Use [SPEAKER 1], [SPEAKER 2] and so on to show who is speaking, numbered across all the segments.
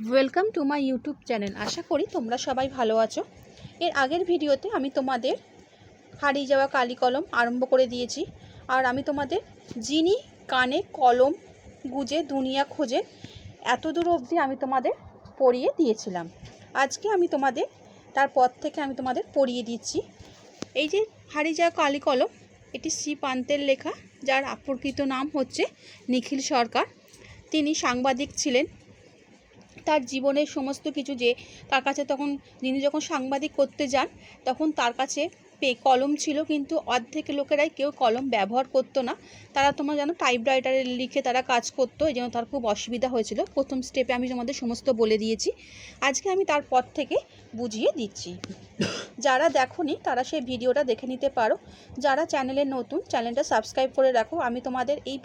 [SPEAKER 1] Welcome to my YouTube channel আশা করি তোমরা সবাই ভালো আছো। এর আগের ভিডিওতে আমি তোমাদের হারিয়ে যাওয়া কালি কলম আরম্ভ করে দিয়েছি। আর আমি তোমাদের যিনি কানে, কলম, গুজে, দুনিয়া খোঁজে এত দূর অবধি আমি তোমাদের পড়িয়ে দিয়েছিলাম। আজকে আমি তোমাদের তারপর থেকে আমি তোমাদের পড়িয়ে দিচ্ছি। এই যে হারিয়ে যাওয়া কালি কলম, এটি শ্রী পান্তের লেখা, যার অপরকৃত নাম হচ্ছে নিখিল সরকার। তিনি সাংবাদিক ছিলেন। তার জীবনের সমস্ত কিছু যে তার কাছে তখন, যিনি যখন সাংবাদিক করতে যান, তখন তার কাছে কলম ছিল, কিন্তু অর্ধেক লোকেরাই কেউ কলম ব্যবহার করতো না। তারা তোমরা জানো টাইপরাইটারে লিখে তারা কাজ করতো, এই জন্য তার খুব অসুবিধা হয়েছিল। প্রথম স্টেপে আমি তোমাদের সমস্ত বলে দিয়েছি। আজকে আমি তারপর থেকে বুঝিয়ে দিচ্ছি। যারা দেখোনি, তারা সেই ভিডিওটা দেখে নিতে পারো। যারা চ্যানেলে নতুন চ্যানেলটা সাবস্ক্রাইব করে রাখো। আমি তোমাদের এই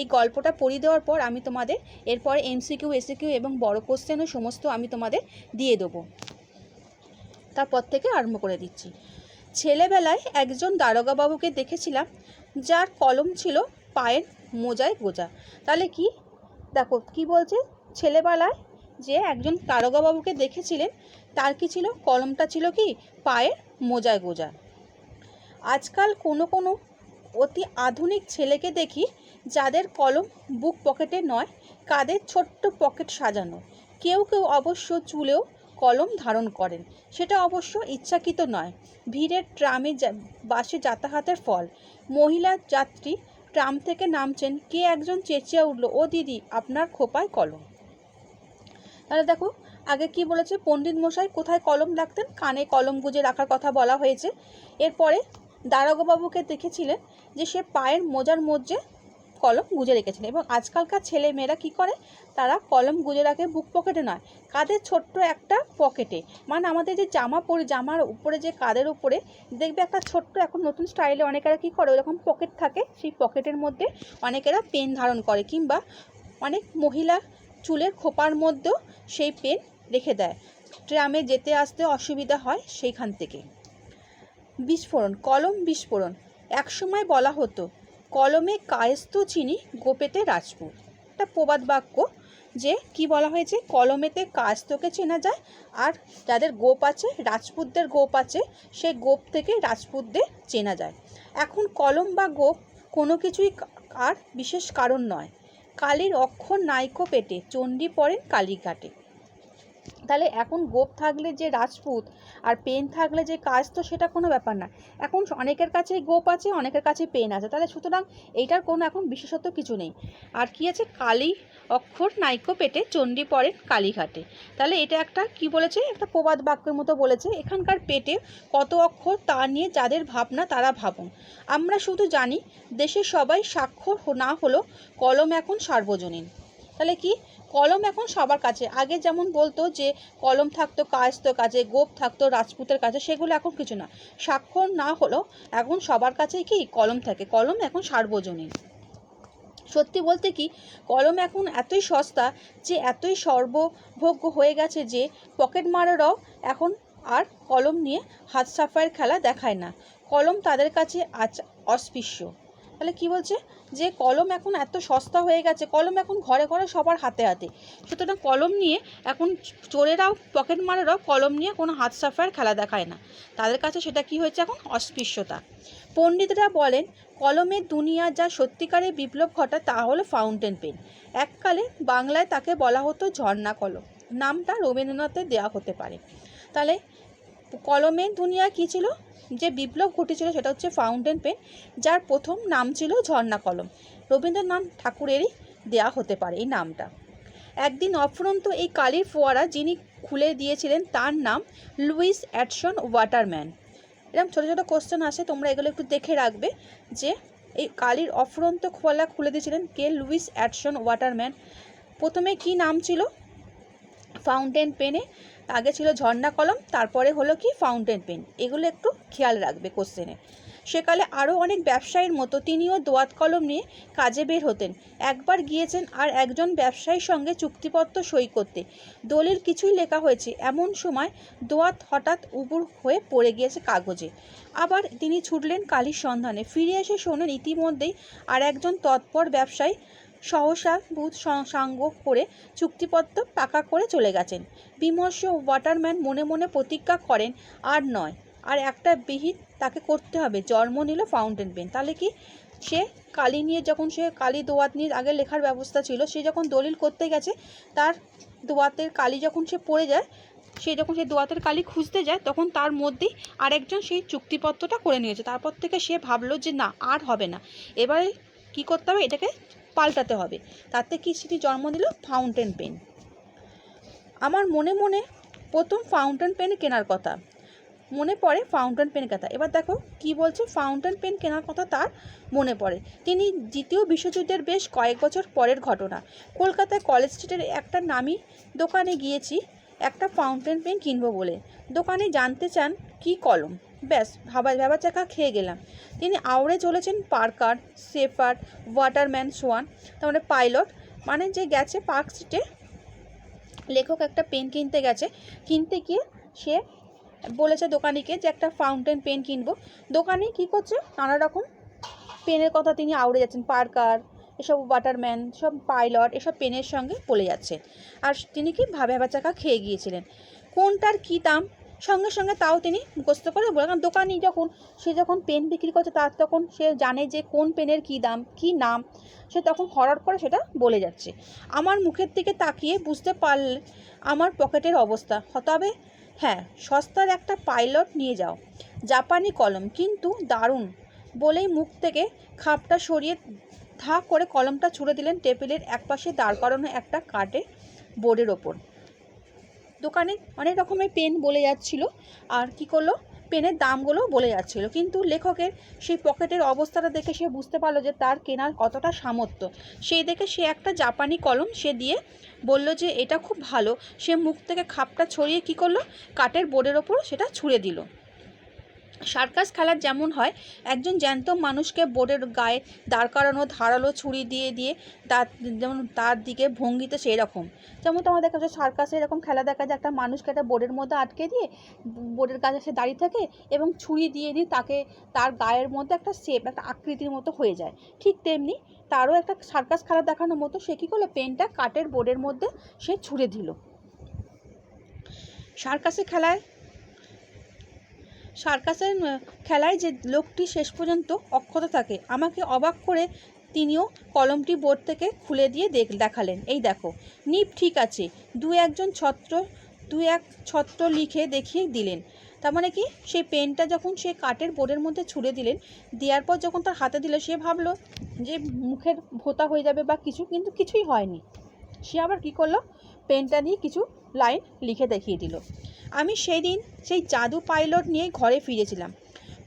[SPEAKER 1] এই গল্পটা পড়িয়ে দেওয়ার পর আমি তোমাদের, এরপরে এমসিকিউ এসিকিউ এবং বড় কোশ্চেনও সমস্ত আমি তোমাদের দিয়ে দেবো। তারপর থেকে আরম্ভ করে দিচ্ছি। ছেলেবেলায় একজন দারোগাবাবুকে দেখেছিলাম, যার কলম ছিল পায়ের মোজায় গোজা। তাহলে কি? দেখো, কি বলছে? ছেলেবেলায় যে একজন দারোগাবাবুকে দেখেছিলেন, তার কি ছিল? কলমটা ছিল কি? পায়ের মোজায় গোজা। আজকাল কোনো কোনো অতি আধুনিক ছেলেকে দেখি, যাদের কলম বুক পকেটে নয় কাদের ছোট্ট পকেট সাজানো। কেউ কেউ অবশ্য চুলেও কলম ধারণ করেন। সেটা অবশ্য ইচ্ছাকৃত নয়। ভিড়ের ট্রামে বাসে যাতায়াতের ফল। মহিলা যাত্রী ট্রাম থেকে নামছেন, কে একজন চেঁচিয়ে উঠল, ও দিদি, আপনার খোপায় কলম। তাহলে দেখো, আগে কি বলেছে, পণ্ডিত মশাই, কোথায় কলম রাখতেন? কানে কলম গুঁজে রাখার কথা বলা হয়েছে। এরপরে দারোগাবাবুকে দেখেছিলেন যে সে পায়ের মোজার মধ্যে কলম গুঁজে রেখেছিলেন। এবং আজকালকার ছেলে মেয়েরা কী করে? তারা কলম গুঁজে রাখে বুক পকেটে নয় কাদের ছোট্ট একটা পকেটে মানে আমাদের যে জামা পরে, জামার উপরে যে কাদের উপরে, দেখবে একটা ছোট্ট এখন নতুন স্টাইলে অনেকেরা কী করে? ওরকম পকেট থাকে, সেই পকেটের মধ্যে অনেকেরা পেন ধারণ করে কিংবা অনেক মহিলা চুলের খোপার মধ্যেও সেই পেন রেখে দেয়। ট্রামে যেতে আসতে অসুবিধা হয় সেইখান থেকে। বিস্ফোরণ, কলম বিস্ফোরণ। একসময় বলা হতো কলমে কায়স্ত চিনি গোপেতে রাজপুত। একটা প্রবাদ বাক্য যে কি বলা হয়েছে? কলমেতে কায়স্তকে চেনা যায় আর যাদের গোপ আছে, রাজপুতদের গোপ আছে, সেই গোপ থেকে রাজপুতদের চেনা যায়। এখন কলম বা গোপ কোনো কিছুই আর বিশেষ কারণ নয়। কালীর অক্ষর নাইকো পেটে, চণ্ডী পড়েন কালীঘাটে। তাহলে এখন গোপ থাকলে যে রাজপুত আর পেন থাকলে যে কাজ, তো সেটা কোনো ব্যাপার না। এখন অনেকের কাছেই গোপ আছে, অনেকের কাছে পেন আছে। তাহলে সুতরাং এইটার কোনো এখন বিশেষত্ব কিছু নেই। আর কি আছে? কালী অক্ষর নাইকো পেটে চণ্ডী পড়েন কালীঘাটে। তাহলে এটা একটা কি বলেছে? একটা প্রবাদ বাক্যের মতো বলেছে, এখানকার পেটে কত অক্ষর তা নিয়ে যাদের ভাবনা তারা ভাবুন। আমরা শুধু জানি দেশের সবাই স্বাক্ষর না হলো কলম এখন সার্বজনীন। তাহলে কি? কলম এখন সবার কাছে। আগে যেমন বলতো যে, কলম থাকতো কায়স্ত কাছে গোপ থাকতো রাজপুতের কাছে সেগুলো এখন কিছু না। স্বাক্ষর না হলেও এখন সবার কাছে কি কলম থাকে? কলম এখন সার্বজনীন। সত্যি বলতে কি, কলম এখন এতই সস্তা যে, এতই সর্বভোগ্য হয়ে গেছে যে, পকেট মারারাও এখন আর কলম নিয়ে হাত সাফাইয়ের খেলা দেখায় না। কলম তাদের কাছে আচ অস্পৃশ্য। তাহলে কি বলছে? যে কলম এখন এত সস্তা হয়ে গেছে, কলম এখন ঘরে ঘরে সবার হাতে হাতে। সুতরাং কলম নিয়ে এখন চোরেরাও, পকেট মারেরাও কলম নিয়ে কোনো হাত সাফাইয়ের খেলা দেখায় না। তাদের কাছে সেটা কি হয়েছে এখন? অস্পৃশ্যতা। পণ্ডিতরা বলেন কলমের দুনিয়া যা সত্যিকারে বিপ্লব ঘটায় তা হলো ফাউন্টেন পেন। এককালে বাংলায় তাকে বলা হতো ঝর্ণা কলম। নামটা রবীন্দ্রনাথের দেওয়া হতে পারে। তাহলে কলমের দুনিয়া কী ছিল? যে বিপ্লব ঘটেছিল সেটা হচ্ছে ফাউন্টেন পেন যার প্রথম নাম ছিল ঝর্ণা কলম। রবীন্দ্রনাথ ঠাকুরেরই দেয়া হতে পারে এই নামটা। একদিন অফুরন্ত এই কালির ফোয়ারা যিনি খুলে দিয়েছিলেন, তার নাম লুইস অ্যাডসন ওয়াটারম্যান। এরকম ছোটো ছোটো কোশ্চেন আসে, তোমরা এগুলো একটু দেখে রাখবে যে এই কালির অফুরন্ত খোলা খুলে দিয়েছিলেন কে? Luis অ্যাডসন waterman. প্রথমে কি নাম ছিল? ফাউন্টেন পেনে আগে ছিল ঝর্ণা কলম, তারপরে হলো কি ফাউন্টেন পেন এগুলো একটু খেয়াল রাখবে কোশ্চেনে সেকালে আরও অনেক ব্যবসায়ীর মতো তিনিও দোয়াত কলম নিয়ে কাজে বের হতেন। একবার গিয়েছেন আর একজন ব্যবসায়ীর সঙ্গে চুক্তিপত্র সই করতে। দলিল কিছুই লেখা হয়েছে। এমন সময় দোয়াত হঠাৎ উবুর হয়ে পড়ে গিয়েছে কাগজে। আবার তিনি ছুটলেন কালির সন্ধানে। ফিরে এসে শোনেন ইতিমধ্যেই আর একজন তৎপর ব্যবসায়ী সহসা স- সাঙ্গ করে চুক্তিপত্র পাকা করে চলে গেছেন। বিমর্ষ ওয়াটারম্যান মনে মনে প্রতিজ্ঞা করেন, আর নয়, আর একটা বিহিত তাকে করতে হবে। জন্ম নিল ফাউন্টেন পেন তাহলে কি সে কালি নিয়ে যখন সে কালি দোয়াত নিয়ে আগে লেখার ব্যবস্থা ছিল, সে যখন দলিল করতে গেছে, তার দোয়াতের কালি যখন সে পড়ে যায়, সে যখন সে দোয়াতের কালি খুঁজতে যায়, তখন তার মধ্যেই আরেকজন সেই চুক্তিপত্রটা করে নিয়েছে। তারপর থেকে সে ভাবলো যে, না, আর হবে না। এবারে কি করতে হবে? এটাকে পাল্টাতে হবে। তাতে কি সেটি জন্ম দিল ফাউন্টেন পেন আমার মনে মনে প্রথম ফাউন্টেন পেন কেনার কথা। মনে পড়ে ফাউন্টেন পেন কথা। এবার দেখো কি বলছে? ফাউন্টেন পেন কেনার কথা তার মনে পড়ে। তিনি দ্বিতীয় বিশ্বযুদ্ধের বেশ কয়েক বছর পরের ঘটনা। কলকাতায় কলেজ স্ট্রিটের একটা নামি দোকানে গিয়েছি, একটা ফাউন্টেন পেন কিনবো বলে। দোকানে জানতে চান কি কলম? ব্যাস ভাবা ভাবা চাকা খেয়ে গেলাম। তিনি আওড়ে চলেছেন পার্কার সেফার ওয়াটারম্যান, সোয়ান তার মানে পাইলট। মানে যে গেছে পার্ক স্ট্রিটে, লেখক একটা পেন কিনতে গেছে। কিনতে গিয়ে সে বলেছে দোকানিকে যে একটা ফাউন্টেন পেন কিনবো। দোকানি কি করছে? নানা রকম পেনের কথা তিনি আউড়ে যাচ্ছেন। পার্কার, এসব ওয়াটারম্যান, সব পাইলট, এসব পেনের সঙ্গে বলে যাচ্ছে। আর তিনি কি ভাবে চাকা খেয়ে গিয়েছিলেন? কোনটার কী দাম? সঙ্গে সঙ্গে তাও তিনি মুখস্থ করে বলে কারণ দোকানি যখন, সে যখন পেন বিক্রি করছে, তার তখন সে জানে যে কোন পেনের কী দাম, কী নাম। সে তখন হরার করে সেটা বলে যাচ্ছে। আমার মুখের দিকে তাকিয়ে বুঝতে পারলে আমার পকেটের অবস্থা। তবে হ্যাঁ সস্তার একটা পাইলট নিয়ে যাও। জাপানি কলম, কিন্তু দারুণ। বলেই মুখ থেকে খাপটা সরিয়ে ধা করে কলমটা ছুঁড়ে দিলেন টেবিলের একপাশে দাঁড় করানো একটা কাঠে বোর্ডের ওপর। দোকানে অনেক রকমের পেন বলে যাচ্ছিল। আর কি করল? পেনের দামগুলো বলে যাচ্ছিল। কিন্তু লেখকের সেই পকেটের অবস্থাটা দেখে সে বুঝতে পারল যে তার কেনার কতটা সামর্থ্য। সেই দেখে সে একটা জাপানি কলম সে দিয়ে বলল যে, এটা খুব ভালো। সে মুখ থেকে খাপটা ছড়িয়ে কি করল? কাঠের বোর্ডের ওপর সেটা ছুঁড়ে দিল। সার্কাস খেলার যেমন হয়, একজন জ্যান্ত মানুষকে বোর্ডের গায়ে দাঁড় করানো, ধারালো ছুরি দিয়ে দিয়ে তার, যেমন তার দিকে ভঙ্গিতে সেই রকম যেমন তোমার দেখা যায় সার্কাসে এরকম খেলা দেখা যায়, একটা মানুষকে একটা বোর্ডের মধ্যে আটকে দিয়ে বোর্ডের কাছে সে দাঁড়িয়ে থাকে এবং ছুরি দিয়ে দিয়ে তাকে তার গায়ের মধ্যে একটা শেপ একটা আকৃতির মতো হয়ে যায়। ঠিক তেমনি তারও একটা সার্কাস খেলা দেখানোর মতো সে কী করল? পেনটা কাঠের বোর্ডের মধ্যে সে ছুঁড়ে দিল। সার্কাসে খেলায় সার্কাসের খেলায় যে লোকটি শেষ পর্যন্ত অক্ষত থাকে, আমাকে অবাক করে তিনিও কলমটি বোর্ড থেকে খুলে দিয়ে দেখ, দেখালেন। এই দেখো, নিপ, ঠিক আছে, দু একজন ছত্র, দু এক ছত্র লিখে দেখিয়ে দিলেন। তার মানে কি সেই পেনটা যখন সে কাঠের বোর্ডের মধ্যে ছুঁড়ে দিলেন, দেওয়ার পর যখন তার হাতে দিল, সে ভাবলো যে মুখের ভোতা হয়ে যাবে বা কিছু, কিন্তু কিছুই হয়নি। সে আবার কি করল? পেনটা দিয়ে কিছু লাইন লিখে দেখিয়ে দিল। আমি সেই দিন সেই জাদু পাইলট নিয়ে ঘরে ফিরেছিলাম।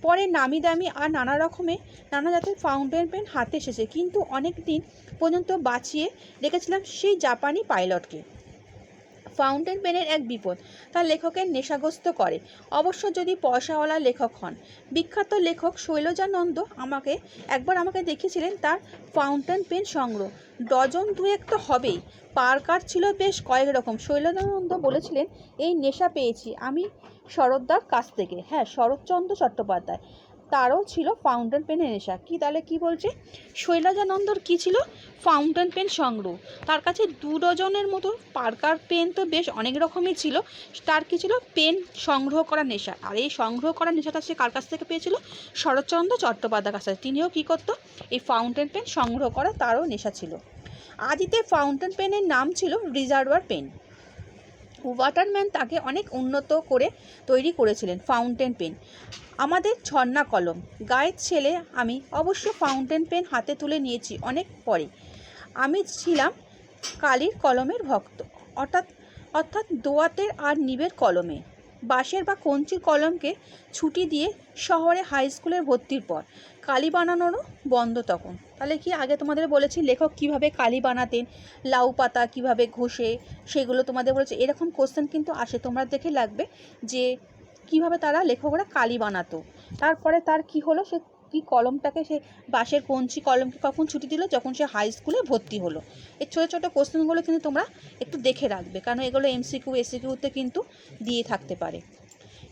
[SPEAKER 1] পরে নামি দামি আর নানা রকমে নানা জাতের ফাউন্টেন পেন হাতে এসেছে। কিন্তু অনেক দিন পর্যন্ত বাঁচিয়ে রেখেছিলাম সেই জাপানি পাইলটকে। ফাউন্টেন পেনের এক বিপদ তা লেখকের নেশাগ্রস্ত করে। অবশ্য যদি পয়সাওয়ালা লেখক হন, বিখ্যাত লেখক শৈলজানন্দ আমাকে একবার আমাকে দেখিয়েছিলেন তার ফাউন্টেন পেন সংগ্রহ। ডজন দুয়েক তো হবেই, পার্কার ছিল বেশ কয়েক রকম। শৈলজানন্দ বলেছিলেন, এই নেশা পেয়েছি আমি শরৎদার কাছ থেকে। হ্যাঁ শরৎচন্দ্র চট্টোপাধ্যায়। তারও ছিল ফাউন্টেন পেনের নেশা। কি তাহলে কি বলছে? শৈলজানন্দর কি ছিল? ফাউন্টেন পেন সংগ্রহ। তার কাছে দু ডজনের মতো পার্কার পেন তো বেশ অনেক রকমই ছিল। তার কি ছিল? পেন সংগ্রহ করার নেশা। আর এই সংগ্রহ করার নেশাটা সে কার কাছ থেকে পেয়েছিল? শরৎচন্দ্র চট্টোপাধ্যায় কাছ থেকে। তিনিও কী করতো? এই ফাউন্টেন পেন সংগ্রহ করা তারও নেশা ছিল। আদিতে ফাউন্টেন পেনের নাম ছিল রিজার্ভার পেন ওয়াটারম্যান তাকে অনেক উন্নত করে তৈরি করেছিলেন ফাউন্টেন পেন আমাদের ঝর্ণা কলম। গায়ের ছেলে আমি। অবশ্য ফাউন্টেন পেন হাতে তুলে নিয়েছি অনেক পরে। আমি ছিলাম কালির কলমের ভক্ত। অর্থাৎ অর্থাৎ দোয়াতের আর নিবের কলমে। বাঁশের বা কঞ্চির কলমকে ছুটি দিয়ে শহরে হাই স্কুলের ভর্তির পর। কালি বানানোরও বন্ধ তখন। তাহলে কি আগে তোমাদের বলেছি লেখক কীভাবে কালি বানাতেন, লাউ পাতা কীভাবে ঘষে, সেগুলো তোমাদের বলেছে। এরকম কোশ্চেন কিন্তু আসে। তোমরা দেখে লাগবে যে কীভাবে তারা লেখকরা কালি বানাতো। তারপরে তার কি হলো? সে কি কলমটাকে সে বাঁশের কঞ্চি কলমকে কখন ছুটি দিল? যখন সে হাই স্কুলে ভর্তি হলো। এই ছোটো ছোটো কোশ্চেনগুলো কিন্তু তোমরা একটু দেখে রাখবে, কারণ এগুলো এমসিকিউ এসিকিউতে কিন্তু দিয়ে থাকতে পারে।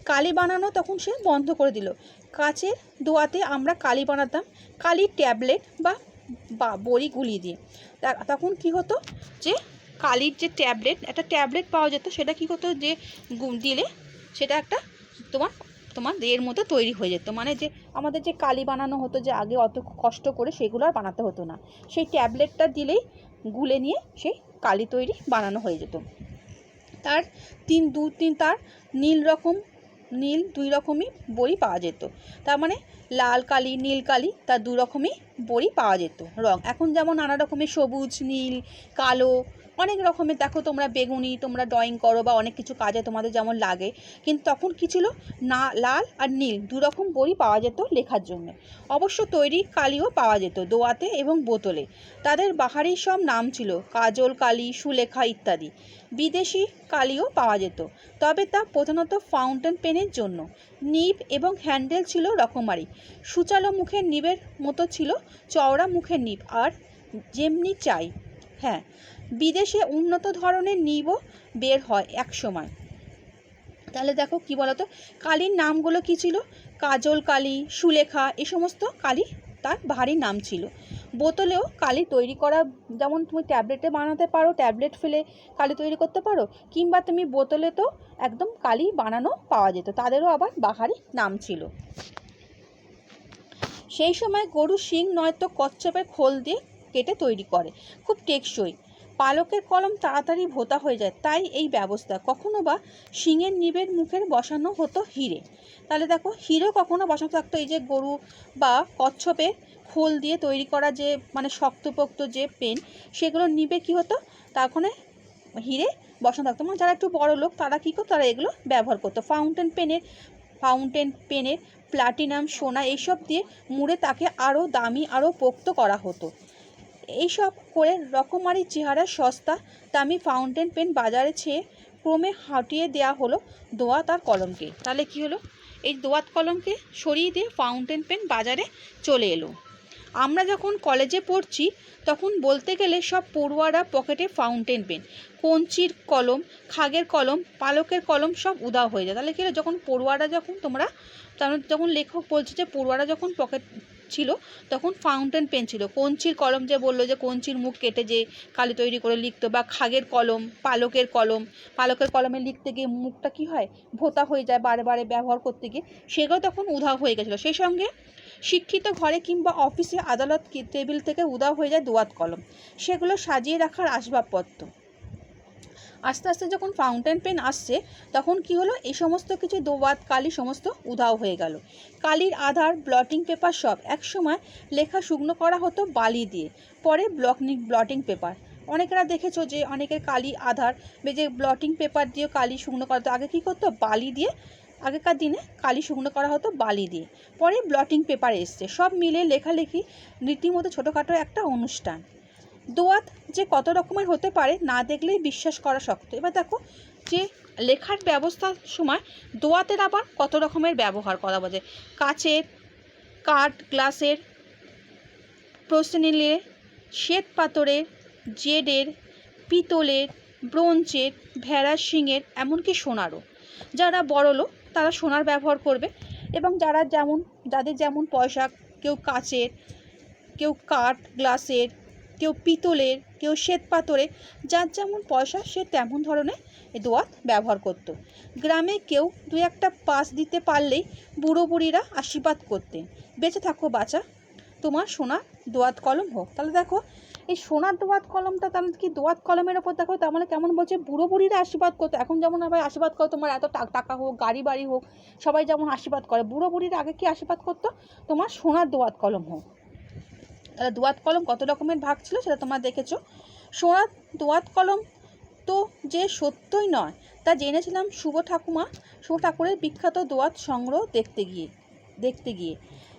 [SPEAKER 1] কালি বানানো তখন সে বন্ধ করে দিল। কাচের দোয়াতে আমরা কালি বানাতাম কালির ট্যাবলেট বা বড়ি গুলি দিয়ে। তখন কি হতো? যে কালির যে ট্যাবলেট, একটা ট্যাবলেট পাওয়া যেত, সেটা কি হতো? যে দিলে সেটা একটা তোমার তোমার এর মতো তৈরি হয়ে যেত। মানে যে আমাদের যে কালি বানানো হতো যে আগে অত কষ্ট করে সেগুলো আর বানাতে হতো না। সেই ট্যাবলেটটা দিলেই গুলে নিয়ে সেই কালি তৈরি বানানো হয়ে যেত। তার তিন, দু, তিন, তার নীল রকম, নীল দুই রকমই বড়ি পাওয়া যেত। তার মানে লাল কালি, নীল কালি, তার দু রকমই বড়ি পাওয়া যেত রং। এখন যেমন নানা রকমের সবুজ, নীল, কালো অনেক রকমের, দেখো তোমরা বেগুনি, তোমরা ড্রয়িং করো বা অনেক কিছু কাজে তোমাদের যেমন লাগে, কিন্তু তখন কি ছিল? না, লাল আর নীল, দু রকম বড়ি পাওয়া যেত লেখার জন্য। অবশ্য তৈরি কালিও পাওয়া যেত, দোয়াতে এবং বোতলে। তাদের বাহারি সব নাম ছিল, কাজল, কালি, সুলেখা ইত্যাদি। বিদেশি কালিও পাওয়া যেত, তবে তা প্রধানত ফাউন্টেন পেনের জন্য। নিব এবং হ্যান্ডেল ছিল রকমারি। সুচালো মুখের নিবের মতো ছিল, চওড়া মুখের নিব, আর যেমনি চাই। হ্যাঁ বিদেশে উন্নত ধরনের নিবও বের হয় এক সময়। তাহলে দেখো কি বলতো? কালির নামগুলো কি ছিল? কাজল কালি, সুলেখা, এ সমস্ত কালি তার ভারী নাম ছিল। বোতলেও কালি তৈরি করা, যেমন তুমি ট্যাবলেটে বানাতে পারো, ট্যাবলেট ফেলে কালি তৈরি করতে পারো, কিংবা তুমি বোতলে তো একদম কালি বানানো পাওয়া যেত, তাদেরও আবার বাহারি নাম ছিল। সেই সময় গরু শিং নয়তো কচ্ছপের খোল দিয়ে কেটে তৈরি করে, খুব টেকসই। পালকের কলম তাড়াতাড়ি ভোতা হয়ে যায়, তাই এই ব্যবস্থা। কখনো বা শিঙের নিবের মুখের বসানো হতো হিরে। তাহলে দেখো হিরে কখনো বসানো থাকতো, এই যে গরু বা কচ্ছপে খোল দিয়ে তৈরি করা যে মানে শক্তপোক্ত যে পেন, সেগুলো নিবে কি হতো? তখন হিরে বসানো থাকতো। মানে যারা একটু বড় লোক, তারা কী করতো? তারা এগুলো ব্যবহার করতো। ফাউন্টেন পেনের ফাউন্টেন পেনের, প্লাটিনাম, সোনা, এইসব দিয়ে মুড়ে তাকে আরও দামি আরও পোক্ত করা হতো। এইসব করে রকমারি চেহারা, সস্তা, দামি ফাউন্টেন পেন বাজারে ছেয়ে ক্রমে হাঁটিয়ে দেওয়া হলো দোয়াত আর কলমকে। তাহলে কি হলো? এই দোয়াত কলমকে সরিয়ে দিয়ে ফাউন্টেন পেন বাজারে চলে এলো। আমরা যখন কলেজে পড়ছি, তখন বলতে গেলে সব পড়ুয়ারা পকেটে ফাউন্টেন পেন কঞ্চির কলম, খাগের কলম, পালকের কলম সব উদাও হয়ে যায়। তাহলে কি হলো? যখন পড়ুয়ারা যখন তোমরা যখন লেখক বলছে যে পড়ুয়ারা যখন পকেট ছিল, তখন ফাউন্টেন পেন ছিল। কঞ্চির কলম যে বলল যে কঞ্চির মুখ কেটে যে কালি তৈরি করে লিখতো বা খাগের কলম, পালকের কলম, পালকের কলমে লিখতে গিয়ে মুখটা কি হয়? ভোতা হয়ে যায় বারে বারে ব্যবহার করতে গিয়ে। সেগুলো তখন উধাও হয়ে গেছিল। সেই সঙ্গে শিক্ষিত ঘরে কিংবা অফিসে আদালত টেবিল থেকে উধাও হয়ে যায় দোয়াত কলম। সেগুলো সাজিয়ে রাখার আসবাবপত্র। আস্তে আস্তে যখন ফাউন্টেন পেন আসছে, তখন কি হলো? এই সমস্ত কিছু দোয়াত কালি সমস্ত উধাও হয়ে গেল। কালির আধার ব্লটিং পেপার সব একসময় লেখা শুকনো করা হতো বালি দিয়ে, পরে ব্লকনিং ব্লটিং পেপার অনেকেরা দেখেছ যে অনেকের কালি আধার যে ব্লটিং পেপার দিয়ে কালি শুকনো করা হতো। আগে কী করতো? বালি দিয়ে, আগেকার দিনে কালি শুকনো করা হতো বালি দিয়ে। পরে ব্লটিং পেপার এসছে। সব মিলে লেখালেখি, রীতিমতো ছোটোখাটো একটা অনুষ্ঠান। দোয়াত যে কত রকমের হতে পারে না দেখলেই বিশ্বাস করা শক্ত। এবার দেখো যে লেখার ব্যবস্থার সময় দোয়াতের আবার কত রকমের ব্যবহার করা বোঝে। কাচের, কাঠ, গ্লাসের প্রসেনিলের শ্বেত পাথরের, জেডের, পিতলের, ব্রোঞ্জের ভেড়ার শিঙের, এমনকি সোনারও। যারা বড় লোক, তারা সোনার ব্যবহার করবে এবং যারা যেমন, যাদের যেমন পয়সা, কেউ কাচের, কেউ কাঠ, গ্লাসের কেউ পিতলের, কেউ শ্বেত পাথরের, যার যেমন পয়সা সে তেমন ধরনের দোয়াত ব্যবহার করত। গ্রামে কেউ দু একটা পাস দিতে পারলেই বুড়ো বুড়িরা আশীর্বাদ করতেন। বেঁচে থাকো বাচ্চা তোমার সোনার দোয়াত কলম হোক। তাহলে দেখো, এই সোনার দোয়াত কলমটা তাহলে কি? দোয়াত কলমের ওপর দেখো, তার মানে কেমন বলছে? বুড়ো বুড়িরা আশীর্বাদ করতো। এখন যেমন আবার আশীর্বাদ করো, তোমার এত টাকা হোক, গাড়ি বাড়ি হোক, সবাই যেমন আশীর্বাদ করে, বুড়ো বুড়িরা আগে কি আশীর্বাদ করতো? তোমার সোনার দোয়াত কলম হোক। দোয়াত কলম কত রকমের ভাগ ছিল সেটা তোমরা দেখেছ? সোনার দোয়াত কলম তো যে সত্যই নয়, তা জেনেছিলাম শুভ ঠাকুমা, শুভ ঠাকুরের বিখ্যাত দোয়াত সংগ্রহ দেখতে গিয়ে দেখতে গিয়ে।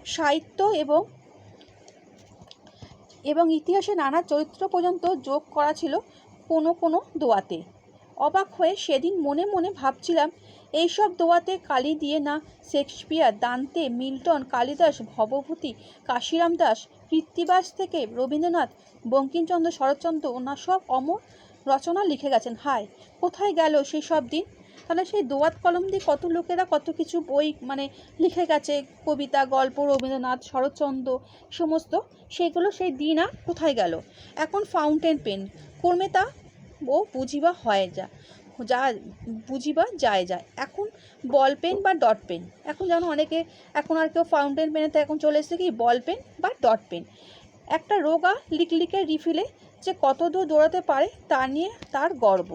[SPEAKER 1] সাহিত্য এবং এবং ইতিহাসে নানা চরিত্র পর্যন্ত যোগ করা ছিল কোনো কোনো দোয়াতে। অবাক হয়ে সেদিন মনে মনে ভাবছিলাম এইসব দোয়াতে কালি দিয়ে না Shakespeare, Dante, Milton, Kalidas, Bhavabhuti, Kashiram Das, Krittibas থেকে রবীন্দ্রনাথ, বঙ্কিমচন্দ্র শরৎচন্দ্র ওনার সব অমর রচনা লিখে গেছেন। হায়, কোথায় গেল সেই সব দিন? তাহলে সেই দোয়াত কলম দিয়ে কত লোকেরা কত কিছু বই মানে লিখে গেছে, কবিতা, গল্প, রবীন্দ্রনাথ, শরৎচন্দ্র, সমস্ত সেগুলো সেই দিন আর কোথায় গেল? এখন ফাউন্টেন পেন কর্মে তা ও বুঝিবা হয় যা। যা বুঝিবা যায় যায়। এখন বল পেন বা ডট পেন এখন জানো অনেকে, এখন আর কেউ ফাউন্টেন পেনেতে এখন চলে এসেছে কি বল পেন বা ডট পেন একটা রোগা লিকলিকের রিফিলে যে কত দূর দৌড়াতে পারে, তা নিয়ে তার গর্ব।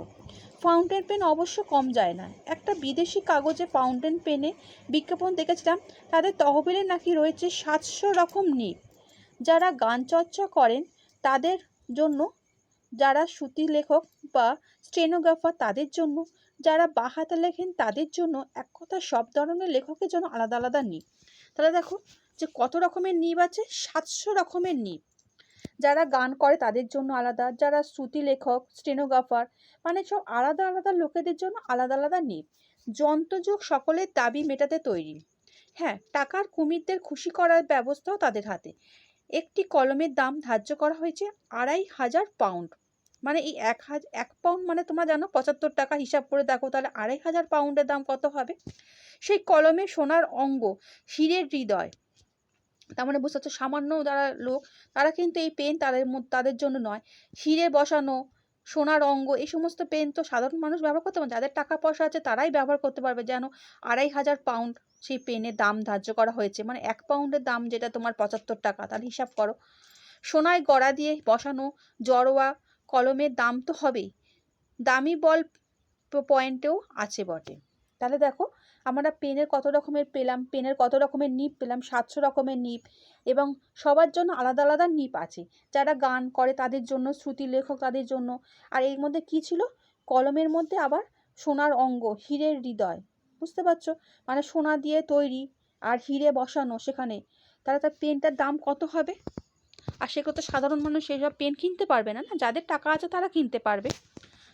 [SPEAKER 1] ফাউন্টেন পেন অবশ্য কম যায় না। একটা বিদেশি কাগজে ফাউন্টেন পেনে বিজ্ঞাপন দেখেছিলাম, তাদের তহবিলে নাকি রয়েছে সাতশো রকম নিব যারা গান চর্চা করেন, তাদের জন্য যারা শ্রুতি লেখক বা স্টেনোগ্রাফার তাদের জন্য, যারা বাহাতে লেখেন তাদের জন্য এক কথা সব ধরনের লেখকের জন্য আলাদা আলাদা নিব তাহলে দেখো যে কত রকমের নিব আছে, সাতশো রকমের নিব যারা গান করে তাদের জন্য আলাদা, যারা শ্রুতি লেখক, স্টেনোগ্রাফার মানে সব আলাদা আলাদা লোকেদের জন্য আলাদা আলাদা নিব যন্ত্রযুগ সকলের দাবি মেটাতে তৈরি। হ্যাঁ টাকার কুমিরদের খুশি করার ব্যবস্থাও তাদের হাতে। একটি কলমের দাম ধার্য করা হয়েছে আড়াই হাজার পাউন্ড। মানে এই এক হাজার এক পাউন্ড মানে তোমরা জানো পঁচাত্তর টাকা হিসাব করে দেখো, তাহলে আড়াই হাজার পাউন্ডের দাম কত হবে? সেই কলমে সোনার অঙ্গ হীরের হৃদয়। তার মানে বুঝতে পারছ, সামান্য যারা লোক, তারা কিন্তু এই পেন তাদের তাদের জন্য নয়। হিরে বসানো, সোনার অঙ্গ, এই সমস্ত পেন তো সাধারণ মানুষ ব্যবহার করতে পারে যাদের টাকা পয়সা আছে তারাই ব্যবহার করতে পারবে। যেন আড়াই হাজার পাউন্ড সেই পেনের দাম ধার্য করা হয়েছে মানে এক পাউন্ডের দাম যেটা তোমার পঁচাত্তর টাকা তাহলে হিসাব করো। সোনায় গড়া দিয়ে বসানো, জড়োয়া কলমের দাম তো হবেই। দামি বল পয়েন্টেও আছে বটে। তাহলে দেখো, আমরা পেনের কত রকমের পেলাম, পেনের কত রকমের নিপ পেলাম, সাতশো রকমের নিপ এবং সবার জন্য আলাদা আলাদা নিপ আছে। যারা গান করে তাদের জন্য, শ্রুতি লেখক তাদের জন্য। আর এর মধ্যে কি ছিল? কলমের মধ্যে আবার সোনার অঙ্গ, হীরের হৃদয়। বুঝতে পারছ? মানে সোনা দিয়ে তৈরি আর হিরে বসানো সেখানে। তাহলে তার পেনটার দাম কত হবে? আর তো সাধারণ মানুষ সেসব পেন কিনতে পারবে না না? যাদের টাকা আছে তারা কিনতে পারবে।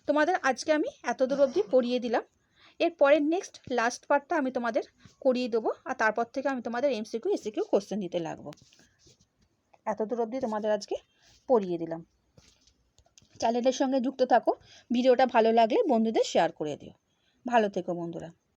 [SPEAKER 1] তোমাদের আজকে আমি এত দূর অবধি পড়িয়ে দিলাম। এরপরের নেক্সট লাস্ট পার্টটা আমি তোমাদের করিয়ে দেবো, আর তারপর থেকে আমি তোমাদের এমসিকিউ এসিকিউ কোশ্চেন দিতে লাগবো। এত দূর অবধি তোমাদের আজকে পড়িয়ে দিলাম। চ্যানেলের সঙ্গে যুক্ত থাকো, ভিডিওটা ভালো লাগলে বন্ধুদের শেয়ার করে দিও। ভালো থেকো বন্ধুরা।